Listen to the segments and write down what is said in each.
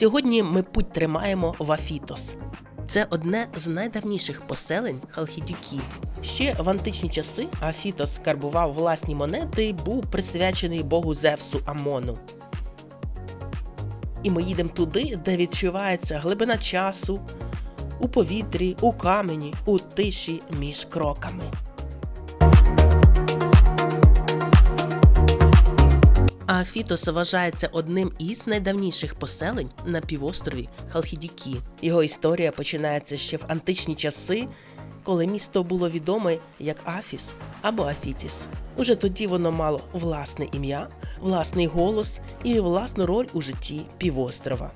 Сьогодні ми путь тримаємо в Афітос. Це одне з найдавніших поселень Халхідюкі. Ще в античні часи Афітос скарбував власні монети і був присвячений богу Зевсу Амону. І ми їдемо туди, де відчувається глибина часу, у повітрі, у камені, у тиші між кроками. А Афітос вважається одним із найдавніших поселень на півострові Халхідікі. Його історія починається ще в античні часи, коли місто було відоме як Афіс або Афітіс. Уже тоді воно мало власне ім'я, власний голос і власну роль у житті півострова.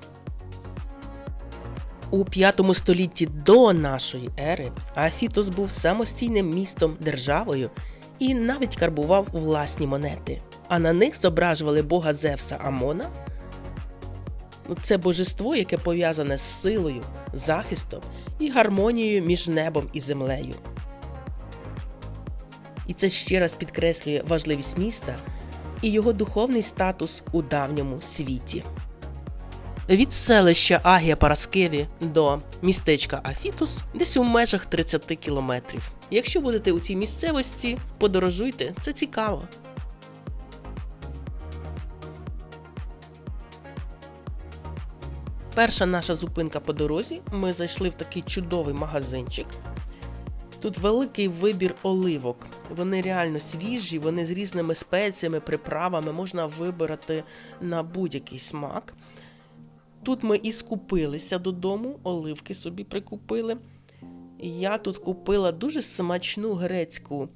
У п'ятому столітті до нашої ери Афітос був самостійним містом державою і навіть карбував власні монети. А на них зображували бога Зевса Амона. Ну, Це божество, яке пов'язане з силою, захистом і гармонією між небом і землею. І це ще раз підкреслює важливість міста і його духовний статус у давньому світі. Від селища Агія Параскеві до містечка Афітус десь у межах 30 кілометрів. Якщо будете у цій місцевості, подорожуйте, це цікаво. Перша наша зупинка по дорозі. Ми зайшли в такий чудовий магазинчик. Тут великий вибір оливок. Вони реально свіжі, вони з різними спеціями, приправами можна вибирати на будь-який смак. Тут ми і скупилися додому, оливки собі прикупили. Я тут купила дуже смачну грецьку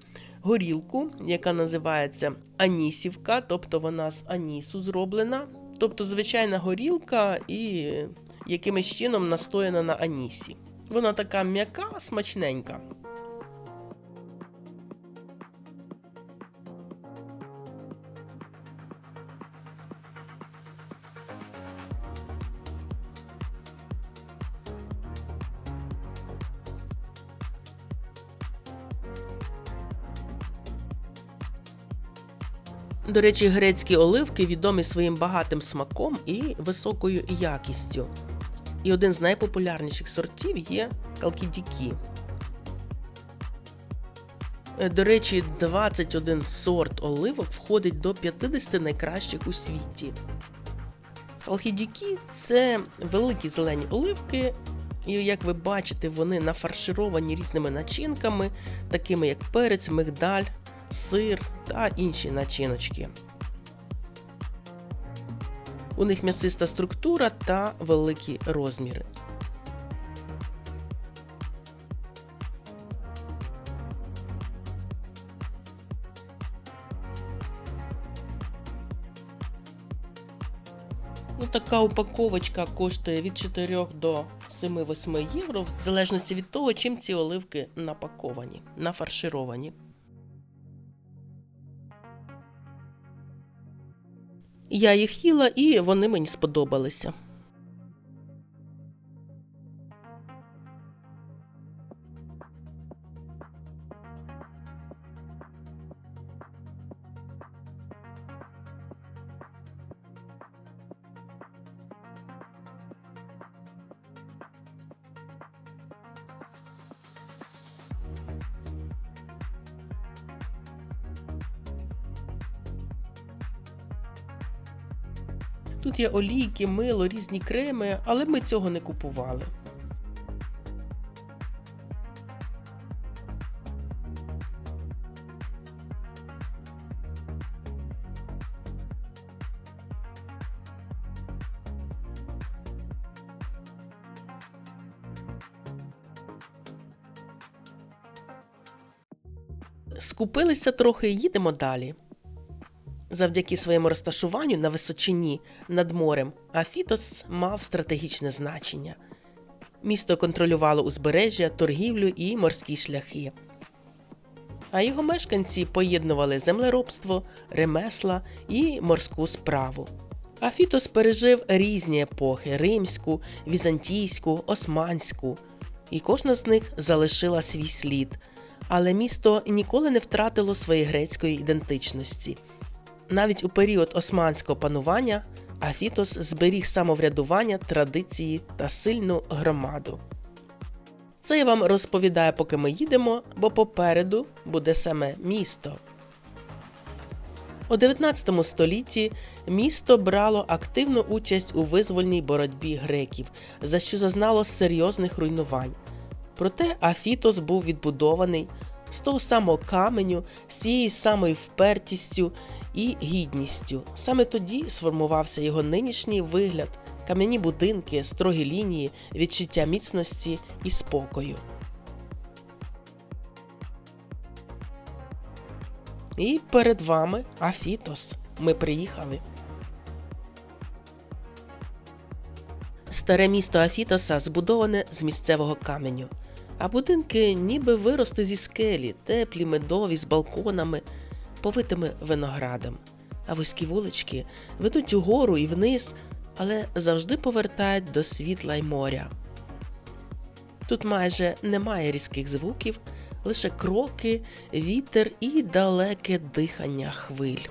горілку, яка називається Анісівка, тобто вона з анісу зроблена. Тобто звичайна горілка і якимось чином настояна на анісі. Вона така м'яка, смачненька. До речі, грецькі оливки відомі своїм багатим смаком і високою якістю. І один з найпопулярніших сортів є калкідікі. До речі, 21 сорт оливок входить до 50 найкращих у світі. Халхідікі це великі зелені оливки, і як ви бачите, вони нафаршировані різними начинками, такими як перець, мигдаль, сир та інші начиночки. У них м'ясиста структура та великі розміри. Ну, така упаковочка коштує від 4 до 7-8 євро, в залежності від того, чим ці оливки напаковані, нафаршировані. Я їх їла, і вони мені сподобалися. Тут є олійки, мило, різні креми, але ми цього не купували. Скупилися трохи їдемо далі. Завдяки своєму розташуванню на височині над морем Афітос мав стратегічне значення. Місто контролювало узбережжя, торгівлю і морські шляхи. А його мешканці поєднували землеробство, ремесла і морську справу. Афітос пережив різні епохи римську, візантійську, османську, і кожна з них залишила свій слід. Але місто ніколи не втратило своєї грецької ідентичності. Навіть у період османського панування Афітос зберіг самоврядування, традиції та сильну громаду. Це я вам розповідаю, поки ми їдемо, бо попереду буде саме місто. У 19 столітті місто брало активну участь у визвольній боротьбі греків, за що зазнало серйозних руйнувань. Проте Афітос був відбудований з того самого каменю, з цією самою впертістю і гідністю. Саме тоді сформувався його нинішній вигляд, кам'яні будинки, строгі лінії, відчуття міцності і спокою. І перед вами Афітос. Ми приїхали. Старе місто Афітоса збудоване з місцевого каменю, а будинки ніби виросли зі скелі, теплі, медові, з балконами, повитими виноградом. А вузькі вулички ведуть угору і вниз, але завжди повертають до світла й моря. Тут майже немає різких звуків, лише кроки, вітер і далеке дихання хвиль.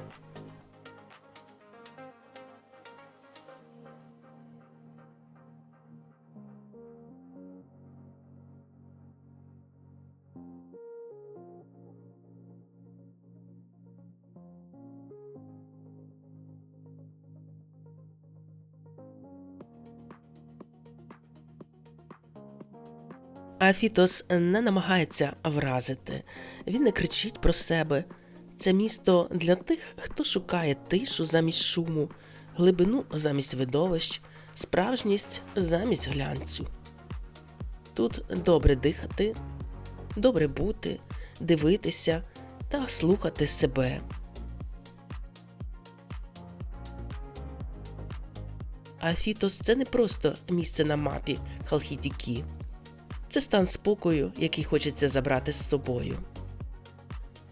Афітос не намагається вразити, він не кричить про себе. Це місто для тих, хто шукає тишу замість шуму, глибину замість видовищ, справжність замість глянцю. Тут добре дихати, добре бути, дивитися та слухати себе. Афітос це не просто місце на мапі Халхідікі. Це стан спокою, який хочеться забрати з собою.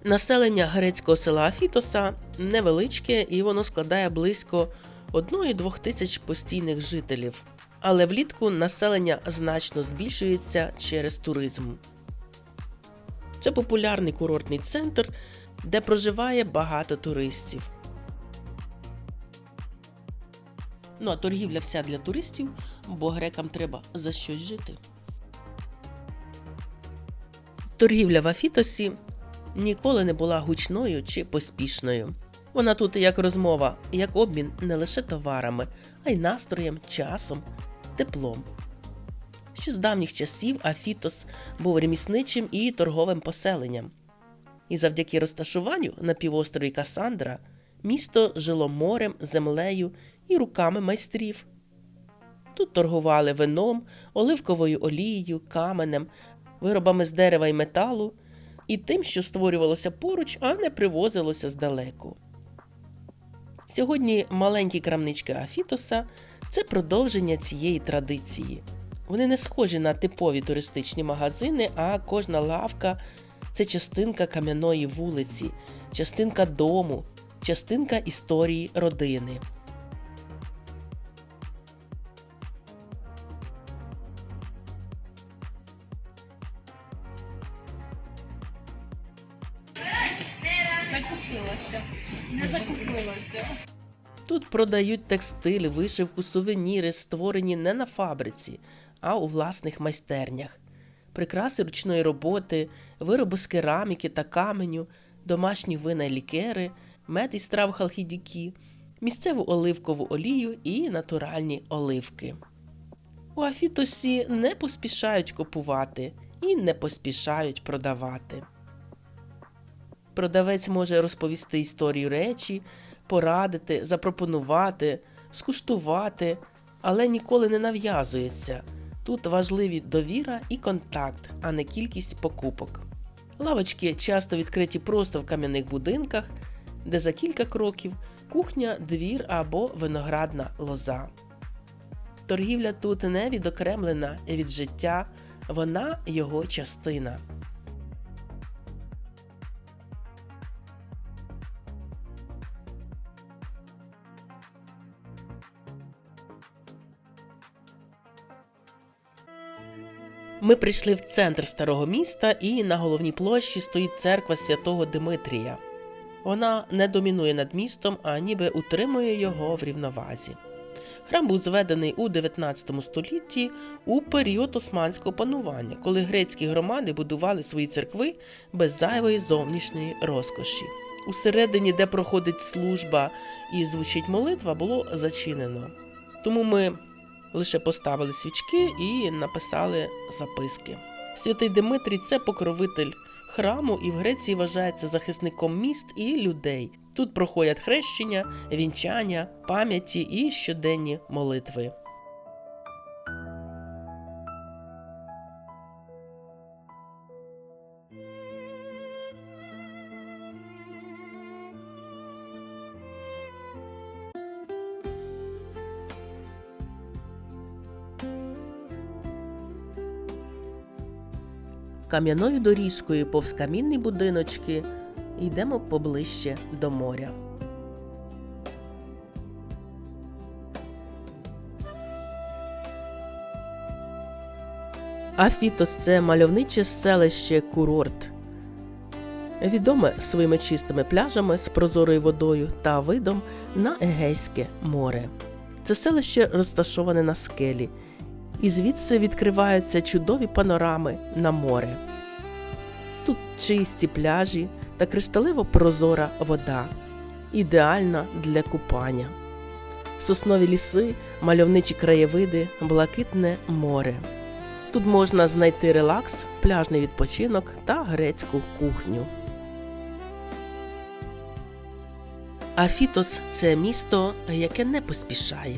Населення грецького села Афітоса невеличке і воно складає близько 1-2 тисяч постійних жителів. Але влітку населення значно збільшується через туризм. Це популярний курортний центр, де проживає багато туристів. Ну а торгівля вся для туристів, бо грекам треба за щось жити. Торгівля в Афітосі ніколи не була гучною чи поспішною. Вона тут як розмова, як обмін не лише товарами, а й настроєм, часом, теплом. Ще з давніх часів Афітос був ремісничим і торговим поселенням. І завдяки розташуванню на півострові Касандра місто жило морем, землею і руками майстрів. Тут торгували вином, оливковою олією, каменем, виробами з дерева і металу, і тим, що створювалося поруч, а не привозилося здалеку. Сьогодні маленькі крамнички Афітоса це продовження цієї традиції. Вони не схожі на типові туристичні магазини, а кожна лавка це частинка кам'яної вулиці, частинка дому, частинка історії родини. Продають текстиль, вишивку, сувеніри, створені не на фабриці, а у власних майстернях. Прикраси ручної роботи, вироби з кераміки та каменю, домашні вина й лікери, мед із трав халхідікі, місцеву оливкову олію і натуральні оливки. У Афітосі не поспішають купувати і не поспішають продавати. Продавець може розповісти історію речі, порадити, запропонувати, скуштувати, але ніколи не нав'язується. Тут важливі довіра і контакт, а не кількість покупок. Лавочки часто відкриті просто в кам'яних будинках, де за кілька кроків кухня, двір або виноградна лоза. Торгівля тут не відокремлена від життя, вона його частина. Ми прийшли в центр старого міста, і на головній площі стоїть церква святого Димитрія. Вона не домінує над містом, а ніби утримує його в рівновазі. Храм був зведений у 19 столітті у період османського панування, коли грецькі громади будували свої церкви без зайвої зовнішньої розкоші. Усередині, де проходить служба і звучить молитва, було зачинено. Тому ми лише поставили свічки і написали записки. Святий Димитрій це покровитель храму і в Греції вважається захисником міст і людей. Тут проходять хрещення, вінчання, пам'яті і щоденні молитви. Кам'яною доріжкою повз камінні будиночки йдемо поближче до моря. Афітос це мальовниче селище курорт. Відоме своїми чистими пляжами з прозорою водою та видом на Егейське море. Це селище розташоване на скелі, і звідси відкриваються чудові панорами на море. Тут чисті пляжі та кришталево прозора вода, ідеальна для купання. Соснові ліси, мальовничі краєвиди, блакитне море. Тут можна знайти релакс, пляжний відпочинок та грецьку кухню. Афітос це місто, яке не поспішає.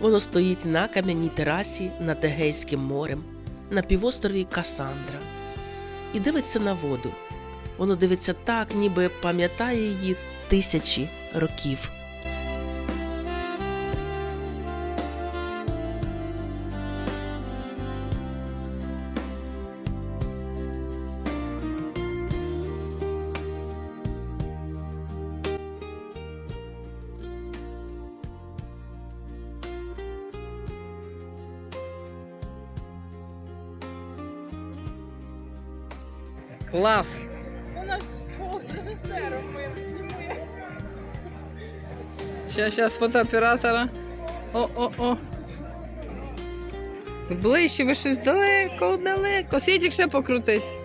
Воно стоїть на кам'яній терасі над Егейським морем, на півострові Касандра, і дивиться на воду. Воно дивиться так, ніби пам'ятає її тисячі років. Клас! У нас Бог з режисером ми знімає. Сейчас, сейчас фотооператора. О, о, о. Ближче, ви щось далеко, далеко. Світік ще покрутись.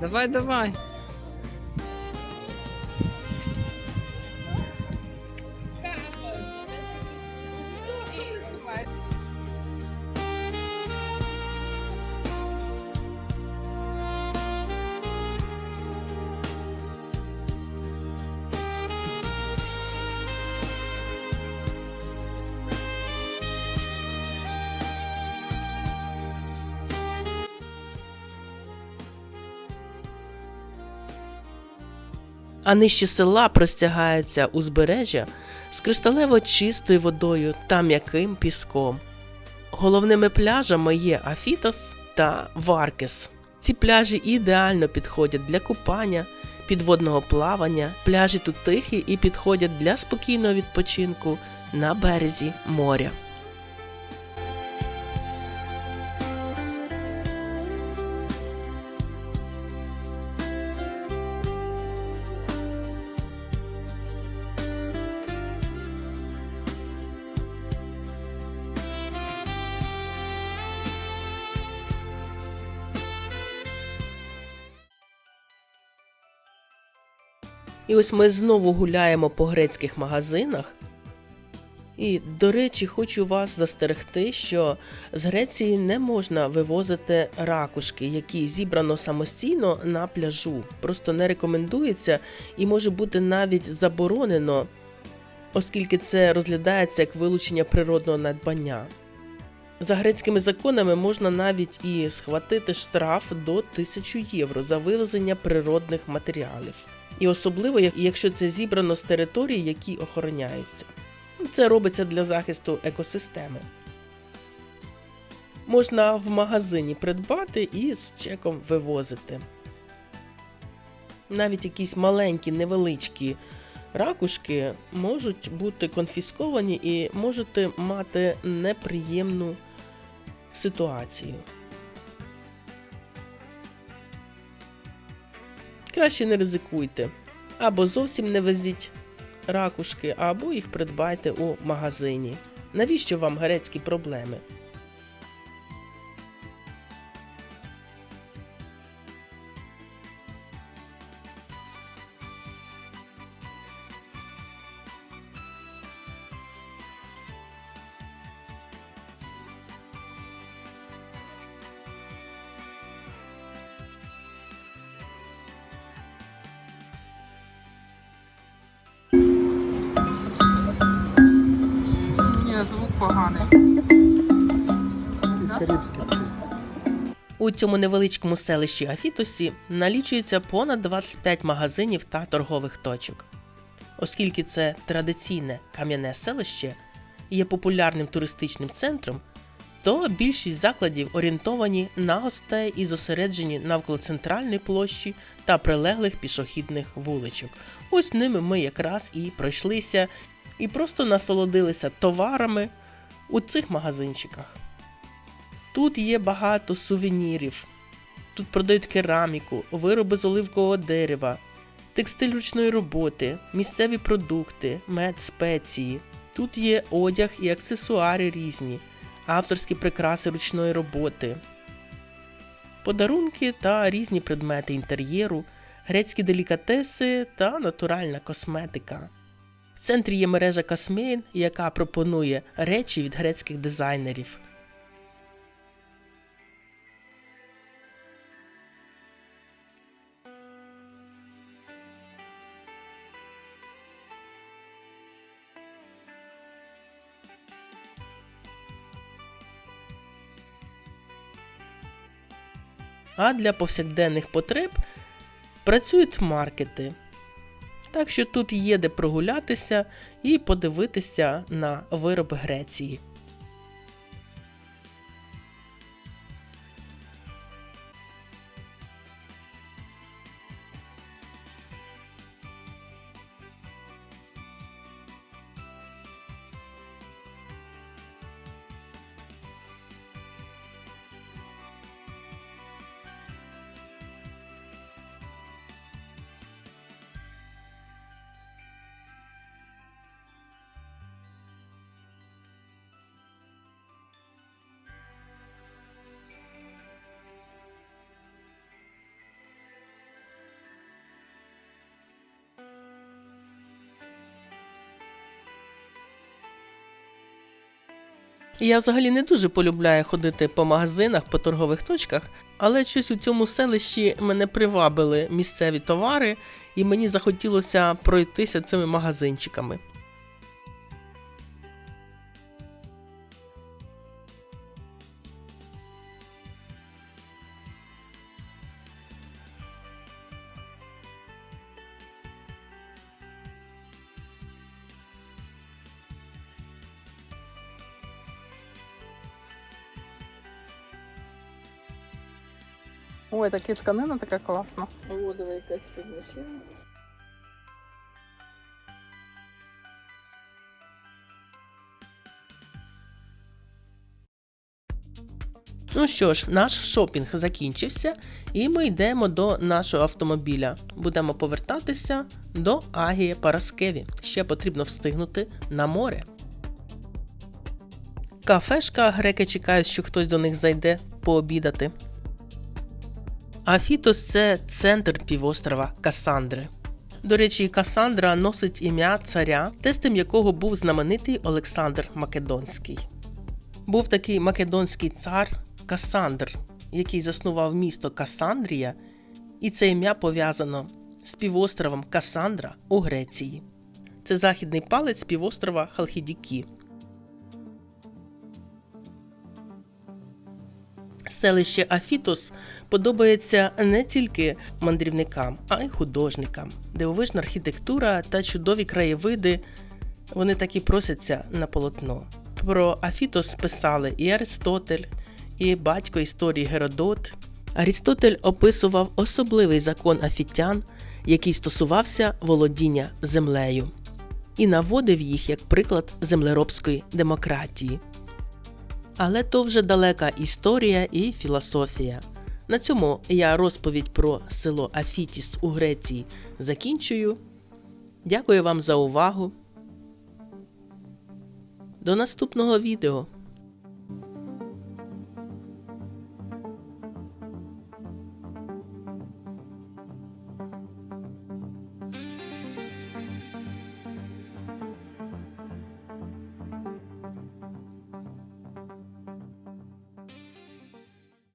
Давай, давай. А нижче села простягається узбережжя з кришталево чистою водою та м'яким піском. Головними пляжами є Афітос та Варкес. Ці пляжі ідеально підходять для купання, підводного плавання. Пляжі тут тихі і підходять для спокійного відпочинку на березі моря. Ось ми знову гуляємо по грецьких магазинах. І, до речі, хочу вас застерегти, що з Греції не можна вивозити ракушки, які зібрано самостійно на пляжу. Просто не рекомендується і може бути навіть заборонено, оскільки це розглядається як вилучення природного надбання. За грецькими законами можна навіть і схватити штраф до 1000 євро за вивезення природних матеріалів. І особливо, якщо це зібрано з територій, які охороняються. Це робиться для захисту екосистеми. Можна в магазині придбати і з чеком вивозити. Навіть якісь маленькі, невеличкі ракушки можуть бути конфісковані і можете мати неприємну ситуацію. Краще не ризикуйте або зовсім не везіть, ракушки або їх придбайте у магазині. Навіщо вам грецькі проблеми? Звук поганий. У цьому невеличкому селищі Афітосі налічується понад 25 магазинів та торгових точок. Оскільки це традиційне кам'яне селище і є популярним туристичним центром, то більшість закладів орієнтовані на гостей і зосереджені навколо центральної площі та прилеглих пішохідних вуличок. Ось ними ми якраз і пройшлися і просто насолодилися товарами у цих магазинчиках. Тут є багато сувенірів. Тут продають кераміку, вироби з оливкового дерева, текстиль ручної роботи, місцеві продукти, мед, спеції. Тут є одяг і аксесуари різні, авторські прикраси ручної роботи, подарунки та різні предмети інтер'єру, грецькі делікатеси та натуральна косметика. В центрі є мережа Касмейн, яка пропонує речі від грецьких дизайнерів. а для повсякденних потреб працюють маркети. Так що тут є де прогулятися і подивитися на вироби Греції. Я взагалі не дуже полюбляю ходити по магазинах, по торгових точках, але щось у цьому селищі мене привабили місцеві товари, і мені захотілося пройтися цими магазинчиками. Ой, така тканина така класна. О, диви, якась підмашина. Ну що ж, наш шопінг закінчився, і ми йдемо до нашого автомобіля. Будемо повертатися до Агії Параскеві. Ще потрібно встигнути на море. Кафешка греки чекають, що хтось до них зайде пообідати. Афітос це центр півострова Касандри. До речі, Касандра носить ім'я царя, тестем якого був знаменитий Олександр Македонський. Був такий македонський цар Касандр, який заснував місто Касандрія, і це ім'я пов'язано з півостровом Касандра у Греції. Це західний палець півострова Халхідікі. Селище Афітос подобається не тільки мандрівникам, а й художникам. Дивовижна архітектура та чудові краєвиди вони так і просяться на полотно. Про Афітос писали і Аристотель, і батько історії Геродот. Арістотель описував особливий закон афітян, який стосувався володіння землею, і наводив їх як приклад землеробської демократії. Але то вже далека історія і філософія. На цьому я розповідь про село Афітіс у Греції закінчую. Дякую вам за увагу. До наступного відео.